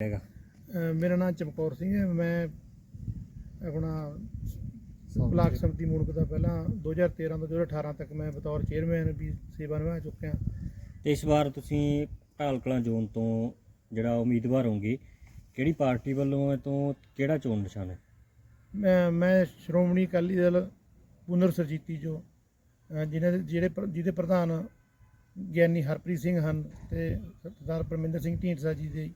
ਹੈਗਾ। ਮੇਰਾ ਨਾਮ ਚਮਕੌਰ ਸਿੰਘ ਹੈ। ਮੈਂ ਆਪਣਾ ਬਲਾਕ ਸਮਿਤੀ ਮੂਣਕ ਦਾ ਪਹਿਲਾਂ 2013 ਤੋਂ 2018 ਤੱਕ ਮੈਂ ਬਤੌਰ ਚੇਅਰਮੈਨ ਵੀ ਸੇਵਾ ਨਿਭਾ ਚੁੱਕਿਆ। ਤੇ ਇਸ ਵਾਰ ਤੁਸੀਂ ਢਾਲ ਕਲਾਂ ਜ਼ੋਨ ਤੋਂ ਜਿਹੜਾ ਉਮੀਦਵਾਰ ਹੋਗੇ ਕਿਹੜੀ ਪਾਰਟੀ ਵੱਲੋਂ ਹੈ ਤੋਂ ਕਿਹੜਾ ਚੋਣ ਨਿਸ਼ਾਨ ਹੈ? ਮੈਂ ਮੈਂ ਸ਼੍ਰੋਮਣੀ ਅਕਾਲੀ ਦਲ ਪੁਨਰ ਸਰਜੀਤੀ ਜੋ ਜਿਨ੍ਹਾਂ ਦੇ ਜਿਹੜੇ ਜਿਹਦੇ ਪ੍ਰਧਾਨ ਗਿਆਨੀ ਹਰਪ੍ਰੀਤ ਸਿੰਘ ਹਨ ਤੇ ਸਰਦਾਰ ਪਰਮਿੰਦਰ ਸਿੰਘ ਢੀਂਡਸਾ ਜੀ ਦੀ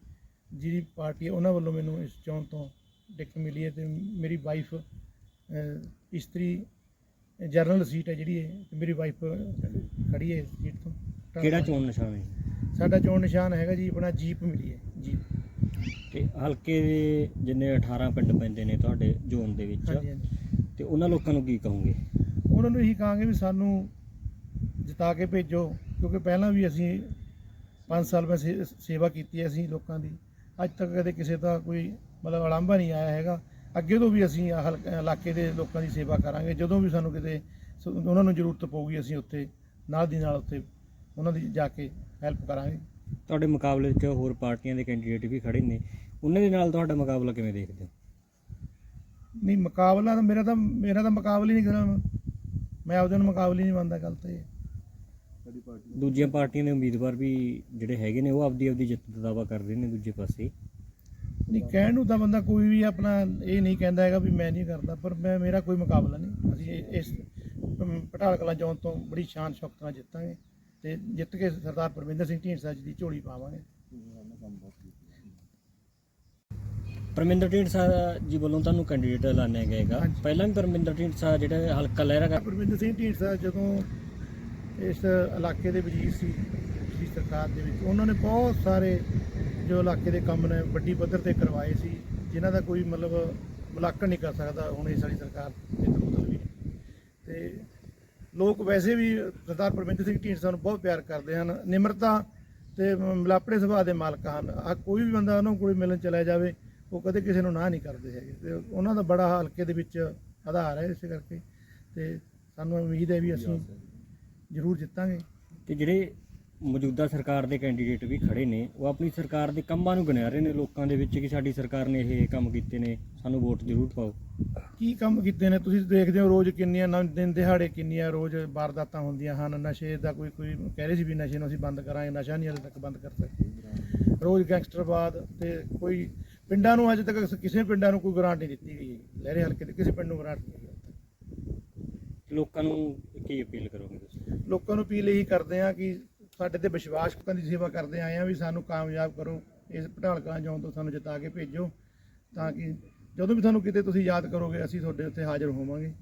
ਜਿਹਦੀ ਪਾਰਟੀ ਹੈ ਉਹਨਾਂ ਵੱਲੋਂ ਮੈਨੂੰ ਇਸ ਚੋਣ ਤੋਂ ਟਿਕਟ ਮਿਲੀ ਹੈ ਤੇ ਮੇਰੀ ਵਾਈਫ ਇਸਤਰੀ ਜਰਨਲ ਸੀਟ ਹੈ ਜਿਹੜੀ ਹੈ ਤੇ ਮੇਰੀ ਵਾਈਫ ਖੜੀ ਹੈ ਇਸ ਸੀਟ ਤੋਂ। ਕਿਹੜਾ ਚੋਣ ਨਿਸ਼ਾਨ ਹੈ? ਸਾਡਾ ਚੋਣ ਨਿਸ਼ਾਨ ਹੈਗਾ ਜੀ ਆਪਣਾ ਜੀਪ ਮਿਲੀ ਹੈ ਜੀਪ। ਤੇ ਹਲਕੇ ਦੇ ਜਿੰਨੇ 18 ਪਿੰਡ ਪੈਂਦੇ ਨੇ ਤੁਹਾਡੇ ਜ਼ੋਨ ਦੇ ਵਿੱਚ ਹਾਂਜੀ ਹਾਂਜੀ। ਤੇ ਉਹਨਾਂ ਲੋਕਾਂ ਨੂੰ ਕੀ ਕਹੋਗੇ? ਉਹਨਾਂ ਨੂੰ ਇਹੀ ਕਹਾਂਗੇ ਵੀ ਸਾਨੂੰ ਜਿਤਾ ਕੇ ਭੇਜੋ ਕਿਉਂਕਿ ਪਹਿਲਾਂ ਵੀ ਅਸੀਂ 5 ਸਾਲ ਮੈਂ ਸੇ- ਸੇਵਾ ਕੀਤੀ ਹੈ ਅਸੀਂ ਲੋਕਾਂ ਦੀ। ਅੱਜ ਤੱਕ ਕਦੇ ਕਿਸੇ ਦਾ ਕੋਈ ਮਤਲਬ ਅਲਾਂਭਾ ਨਹੀਂ ਆਇਆ ਹੈਗਾ। ਅੱਗੇ ਤੋਂ ਵੀ ਅਸੀਂ ਆਹ ਹਲਕ- ਇਲਾਕੇ ਦੇ ਲੋਕਾਂ ਦੀ ਸੇਵਾ ਕਰਾਂਗੇ। ਜਦੋਂ ਵੀ ਸਾਨੂੰ ਕਿਤੇ ਸ- ਉਹਨਾਂ ਨੂੰ ਜ਼ਰੂਰਤ ਪਊਗੀ ਅਸੀਂ ਉੱਥੇ ਨਾਲ ਦੀ ਨਾਲ ਉੱਥੇ ਉਹਨਾਂ ਦੀ ਜਾ ਕੇ ਹੈਲਪ ਕਰਾਂਗੇ। ਤੁਹਾਡੇ ਮੁਕਾਬਲੇ ਵਿੱਚ ਹੋਰ ਪਾਰਟੀਆਂ ਦੇ ਕੈਂਡੀਡੇਟ ਵੀ ਖੜੇ ਨੇ। ਉਹਨਾਂ ਦੇ ਨਾਲ ਤੁਹਾਡਾ ਮੁਕਾਬਲਾ ਕਿਵੇਂ ਦੇਖਦੇ ਹੋ? ਨਹੀਂ ਮੁਕਾਬਲਾ ਤਾਂ ਮੇਰਾ ਤਾਂ ਮੇਰਾ ਤਾਂ ਮੁਕਾਬਲਾ ਹੀ ਨਹੀਂ ਕਰਾਂ ਮੈਂ ਆਪਦੇ ਨੂੰ ਮੁਕਾਬਲਾ ਹੀ ਨਹੀਂ ਮੰਨਦਾ ਗੱਲ ਤਾਂ ਇਹ ਹੈ। ਦੂਜੀਆਂ ਪਾਰਟੀਆਂ ਦੇ ਉਮੀਦਵਾਰ ਵੀ ਜਿਹੜੇ ਹੈਗੇ ਨੇ ਉਹ ਆਪਦੀ ਆਪਦੀ ਜਿੱਤ ਦਾ ਦਾਅਵਾ ਕਰ ਰਹੇ ਨੇ ਦੂਜੇ ਪਾਸੇ। ਨਹੀਂ ਕਹਿਣ ਨੂੰ ਤਾਂ ਬੰਦਾ ਕੋਈ ਵੀ ਆਪਣਾ ਇਹ ਨਹੀਂ ਕਹਿੰਦਾ ਹੈਗਾ ਵੀ ਮੈਂ ਨਹੀਂ ਕਰਦਾ ਪਰ ਮੈਂ ਮੇਰਾ ਕੋਈ ਮੁਕਾਬਲਾ ਨਹੀਂ। ਅਸੀਂ ਇਹ- ਇਸ ਅਮ, ਪਟਾਲ ਕਲਾਂ ਚੌਂਕ ਤੋਂ ਬੜੀ ਸ਼ਾਨ ਸ਼ੌਕਤ ਨਾਲ ਜਿੱਤਾਂਗੇ ਤੇ ਜਿੱਤ ਕੇ ਸਰਦਾਰ ਪਰਮਿੰਦਰ ਸਿੰਘ ਢੀਂਡਸਾ ਜੀ ਦੀ ਝੋਲੀ ਪਾਵਾਂਗੇ। ਪਰਮਿੰਦਰ ਢੀਂਡਸਾ ਜੀ ਵੱਲੋਂ ਤੁਹਾਨੂੰ ਕੈਂਡੀਡੇਟ ਐਲਾਨਿਆ ਜਾਏਗਾ ਹਾਂਜੀ। ਪਹਿਲਾਂ ਵੀ ਪਰਮਿੰਦਰ ਢੀਂਡਸਾ ਜਿਹੜਾ ਹਲਕਾ ਲਹਿਰਾ ਪਰਮਿੰਦਰ ਸਿੰਘ ਢੀਂਡਸਾ ਜਦੋਂ ਇਸ ਇਲਾਕੇ ਦੇ ਵਜ਼ੀਰ ਸੀ ਪਿਛਲੀ ਸਰਕਾਰ ਦੇ ਵਿੱਚ। ਉਹਨਾਂ ਨੇ ਬਹੁਤ ਸਾਰੇ ਜੋ ਇਲਾਕੇ ਦੇ ਕੰਮ ਨੇ, ਵੱਡੀ ਪੱਧਰ ਤੇ ਕਰਵਾਏ ਸੀ, ਜਿਨ੍ਹਾਂ ਦਾ ਕੋਈ ਮਤਲਬ ਮੁਲਾਂਕਣ ਨਹੀਂ ਕਰ ਸਕਦਾ ਹੁਣ ਇਸ ਵਾਲੀ ਸਰਕਾਰ ਦੇ ਮਤਲਬ ਵੀ ਤੇ ਲੋਕ ਵੈਸੇ ਵੀ ਸਰਦਾਰ ਪਰਮਿੰਦਰ ਸਿੰਘ ਢੀਂਡਸਾ ਨੂੰ ਬਹੁਤ ਪਿਆਰ ਕਰਦੇ ਹਨ। ਨਿਮਰਤਾ ਤੇ ਮਿਲਾਪੜੇ ਸੁਭਾਅ ਦੇ ਮਾਲਕ ਹਨ। ਆ ਕੋਈ ਵੀ ਬੰਦਾ ਉਹਨਾਂ ਕੋਲ ਮਿਲਣ ਚਲਾ ਜਾਵੇ, ਉਹ ਕਦੇ ਕਿਸੇ ਨੂੰ ਨਾ ਨਹੀਂ ਕਰਦੇ ਹੈਗੇ। ਤੇ ਉਹਨਾਂ ਦਾ ਬੜਾ ਹਲਕੇ ਦੇ ਵਿੱਚ ਆਧਾਰ ਹੈ ਇਸੇ ਕਰਕੇ। ਤੇ ਸਾਨੂੰ ਉਮੀਦ ਹੈ ਵੀ ਅਸੀਂ ਜ਼ਰੂਰ ਜਿੱਤਾਂਗੇ। ਤੇ ਜਿਹੜੇ ਮੌਜੂਦਾ ਸਰਕਾਰ ਦੇ ਕੈਂਡੀਡੇਟ ਵੀ ਖੜੇ ਨੇ ਉਹ ਆਪਣੀ ਸਰਕਾਰ ਦੇ ਕੰਮਾਂ ਨੂੰ ਗਿਣਾ ਰਹੇ ਨੇ ਲੋਕਾਂ ਦੇ ਵਿੱਚ ਕਿ ਸਾਡੀ ਸਰਕਾਰ ਨੇ ਇਹ ਕੰਮ ਕੀਤੇ ਨੇ ਸਾਨੂੰ ਵੋਟ ਜ਼ਰੂਰ ਪਾਓ। ਕੀ ਕੰਮ ਕੀਤੇ ਨੇ? ਤੁਸੀਂ ਦੇਖਦੇ ਹੋ ਰੋਜ਼ ਕਿੰਨੀਆਂ ਨਵ ਦਿਨ ਦਿਹਾੜੇ ਕਿੰਨੀਆਂ ਰੋਜ਼ ਵਾਰਦਾਤਾਂ ਹੁੰਦੀਆਂ ਹਨ। ਨਸ਼ੇ ਦਾ ਕੋਈ ਕੋਈ ਕਹਿ ਰਹੇ ਸੀ ਵੀ ਨਸ਼ੇ ਨੂੰ ਅਸੀਂ ਬੰਦ ਕਰਾਂਗੇ ਨਸ਼ਾ ਨਹੀਂ ਹਲੇ ਤੱਕ ਬੰਦ ਕਰ ਸਕਦੇ। ਰੋਜ਼ ਗੈਂਗਸਟਰਵਾਦ ਤੇ ਕੋਈ ਪਿੰਡਾਂ ਨੂੰ ਅਜੇ ਤੱਕ ਕਿਸੇ ਪਿੰਡਾਂ ਨੂੰ ਕੋਈ ਗ੍ਰਾਂਟ ਨਹੀਂ ਦਿੱਤੀ ਗਈ। ਲਹਿਰੇ ਹਲਕੇ ਦੇ ਕਿਸੇ ਪਿੰਡ ਨੂੰ ਗ੍ਰਾਂਟ ਨਹੀਂ ਲੋਕਾਂ ਨੂੰ ਕੀ ਅਪੀਲ ਕਰੋਗੇ ਤੁਸੀਂ? ਲੋਕਾਂ ਨੂੰ ਅਪੀਲ ਇਹੀ ਕਰਦੇ ਆ ਕਿ ਸਾਡੇ ਤੇ ਵਿਸ਼ਵਾਸ ਕਰਨ ਦੀ ਸੇਵਾ ਕਰਦੇ ਆਏ ਆ ਵੀ ਸਾਨੂੰ ਕਾਮਯਾਬ ਕਰੋ, ਇਸ ਪਟਾਲਕਾਂ ਜੌਂ ਤੋਂ ਸਾਨੂੰ ਜਿਤਾ ਕੇ ਭੇਜੋ ਤਾਂ ਕਿ ਜਦੋਂ ਵੀ ਤੁਹਾਨੂੰ ਕਿਤੇ ਤੁਸੀਂ ਯਾਦ ਕਰੋਗੇ, ਅਸੀਂ ਤੁਹਾਡੇ ਉੱਤੇ ਹਾਜ਼ਰ ਹੋਵਾਂਗੇ।